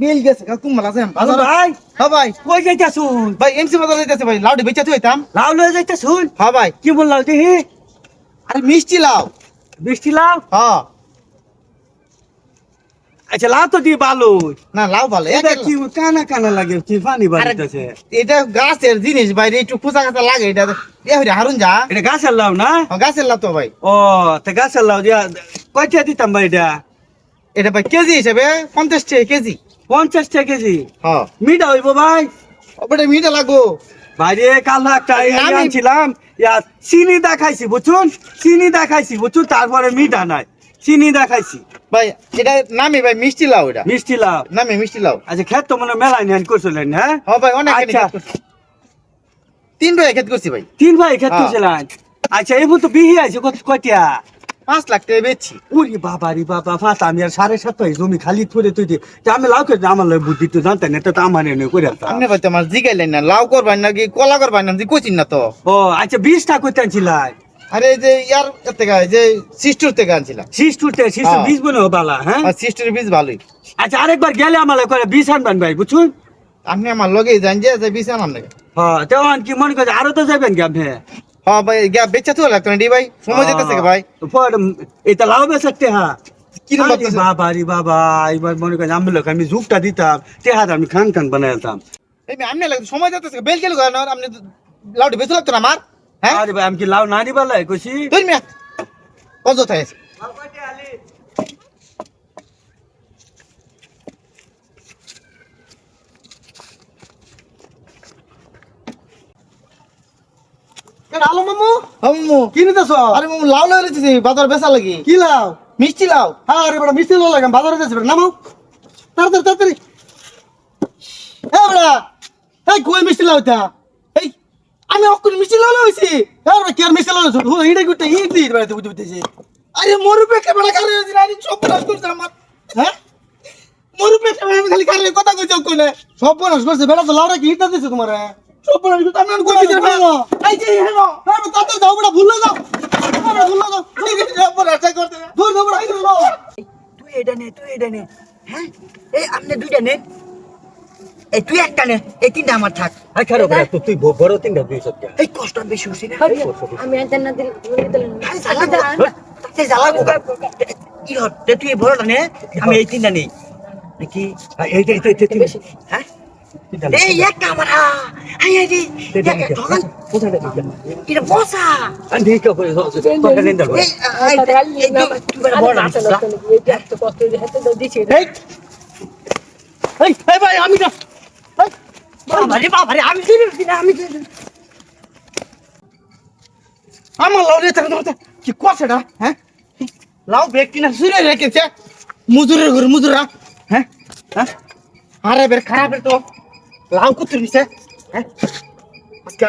বিল গেছে কাকু মালা বাজার ভাই। হ্যাঁ ভাই। কই যাইতাছুন? ভাই এমসি বাজার যাইতেছে ভাই। লাউডি বেচা তুই হইতাম লাউ লয়ে যাইতাছুন? হ্যাঁ ভাই। কি বল লাউ দেখি আরে মিষ্টি লাউ। বৃষ্টি লাউ? হ্যাঁ। আচ্ছা লাউ তো দিয়ে ভালো না লাউ ভালো। এটা কি কানা কানা লাগে কি পানি বাড়িতেছে এটা গাছের জিনিস বাইরে একটু খোঁচা খাঁচা লাগে এটা এ হইরে হারুন যা। এটা গাছের লাউ না? হ্যাঁ, গাছের লাউ তো ভাই। ও তা গাছের লাউ দিয়া কয়টা দিতাম ভাই এটা? এটা ভাই কেজি হিসেবে পঞ্চাশ টাকা কেজি। পঞ্চাশ টাকা কেজি। হ্যাঁ। মিঠা হইব ভাই। ওটা মিঠা লাগবো। বাইরে কাল একটা আনছিলাম চিনি দেখাইছি বুঝুন চিনি দেখাইছি বুঝুন তারপরে মিঠা নাই। চিনি দেখাইছি। ভাই এটা নামে ভাই মিষ্টি লাউ এটা। মিষ্টি লাউ। নামে মিষ্টি লাউ। আচ্ছা খেত তো মনে মেলাই নেন করছিলেন হ্যাঁ? হ্যাঁ ভাই অনেক আচ্ছা। তিন ভাই খেত করছি ভাই। তিন ভাই খেত হ্যাঁ। করছিলেন। আচ্ছা এবার তো বিহি আছে কত কয়টা? পাঁচ লাখ টাকা বেচছি। ওরে বাবা রে বাবা ফাত আমি আর সাড়ে সাত পাই জমি খালি করে তুই দি তা আমি লাউ খেতে আমার লয় বুদ্ধি তো জানতেন এটা তো আমার এনে করে। আপনি ভাই তো আমার জিগাইলেন না লাউ করবেন নাকি কলা করবেন না কইছেন না তো? ও আচ্ছা বিশটা করতে আনছিলাম আরে যে ইয়ার থেকে যে সিস্টুর থেকে আনছিলাম। টুটতে শীষ হ্যাঁ। বীজ বনে বালা হ্যাঁ? সিস্টুর বীজ ভালোই। আচ্ছা আরেকবার গেলে আমার করে বীজ আনবেন ভাই বুঝুন আপনি আমার লগে যান যে বীজ আনাম নাকি হ্যাঁ তেমন কি মনে করছে আরও তো যাবেন কি আপনি? হ্যাঁ भाई क्या बेचा तो লাগতো না भाई ভাই। সময় से भाई तो फिर পরে এটা सकते কিরম আরে? বাবা রে বাবা এবার মনে করেন আমি লোক আমি যুগটা দিতাম তে হাত আমি খান খান বানাইতাম। এই আপনি লাগতো সময় যাচ্ছে বেল কেন না আপনি লাউডি বেচা লাগতো না আমার হ্যাঁ? আরে ভাই আমি কি লাউ নানি বালাই কইছি? ধরি মিয়া অযথায় আছে? আলো মামু? আম্মু কি নিতেছ? আরে মামু লাউ লয়ে রেখেছি বাজার বেচা লাগি। কি লাও মিষ্টি লাউ। হ্যাঁ আরে বেটা মিষ্টি লো লাগাম বাজারে যাচ্ছে বেটা নামাও তাড়াতাড়ি তাড়াতাড়ি। এ বেটা এই কই মিষ্টি লাও এটা? এই আমি অকুন মিষ্টি লাও লইছি। এ বেটা কি আর মিষ্টি লাও লইছ? ও ইডা গুটে ই দি বেটা বুঝতে বুঝতেছি আরে মরু পেটে বেটা কারে হইছি আরে সব নাশ করছে আমার। হ্যাঁ? মরু পেটে বেটা খালি কারে কথা কইছ কোনে সব নাশ করছে বেটা তো লাউরা কি হিটা দিছে তোমারে? এই যে হেনো হ্যাঁ তাতে যাও বেটা ভুল যাও। বেটা ভুল যাও। সব নাশ করতে দূর দূর বেটা দূর তুই এটা নে তুই এটা নে। হ্যাঁ? এই আপনি দুইটা নে। এই তুই একটা নে। এই তিনটা আমার থাক। আই খারো তুই বড় তিনটা দুই সব এই কষ্ট বেশি হচ্ছে না। আমি আনতে না দিলে আরে কি তুই বড়টা নে আমি এই তিনটা নেই। নাকি এই যে এই যে বেশি হ্যাঁ এই একটা আমার হাই হাই রে ঠকান এটা বসা আমি ঠিক করে তোকে নিন দাও এই এই এই তুই- তুই বড় বড় আচ্ছা তো কষ্ট হাতে তো দিছি এই এই এই ভাই আমি না বাবা রে বাবা আমি দিবি না আমি দিবি আমার লাউ রে থাকতে থাকতে কি করছে হ্যাঁ লাউ ব্যক্তি না সুরে রেখেছে মজুরের ঘরে মজুরা হ্যাঁ হ্যাঁ আরে বের খারাপ তো লাউ কুতুর নিছে হ্যাঁ আজকে